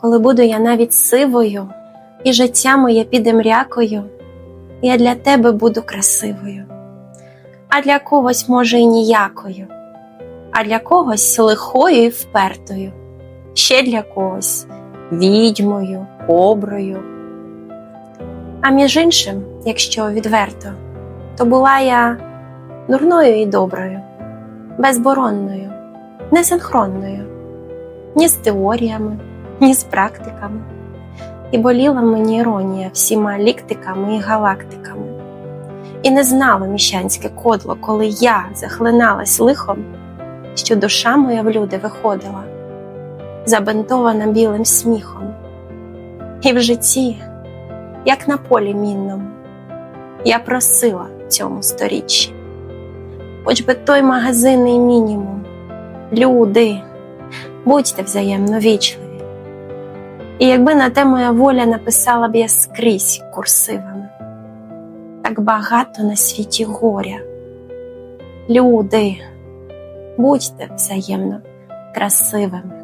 коли буду я навіть сивою, і життя моє піде мрякою, я для тебе буду красивою, а для когось, може, і ніякою, а для когось лихою і впертою, ще для когось відьмою, коброю. А між іншим, якщо відверто, то була я дурною і доброю, безборонною, несинхронною, ні з теоріями, ні з практиками. І боліла мені іронія всіма ліктиками і галактиками. І не знала міщанське кодло, коли я захлиналась лихом, що душа моя в люди виходила, забинтована білим сміхом. І в житті, як на полі мінному, я просила цьому сторіччі, хоч би той магазинний мінімум, люди, будьте взаємно вічливі. І якби на те моя воля написала б я скрізь курсивами, так багато на світі горя. Люди, будьте взаємно красивими.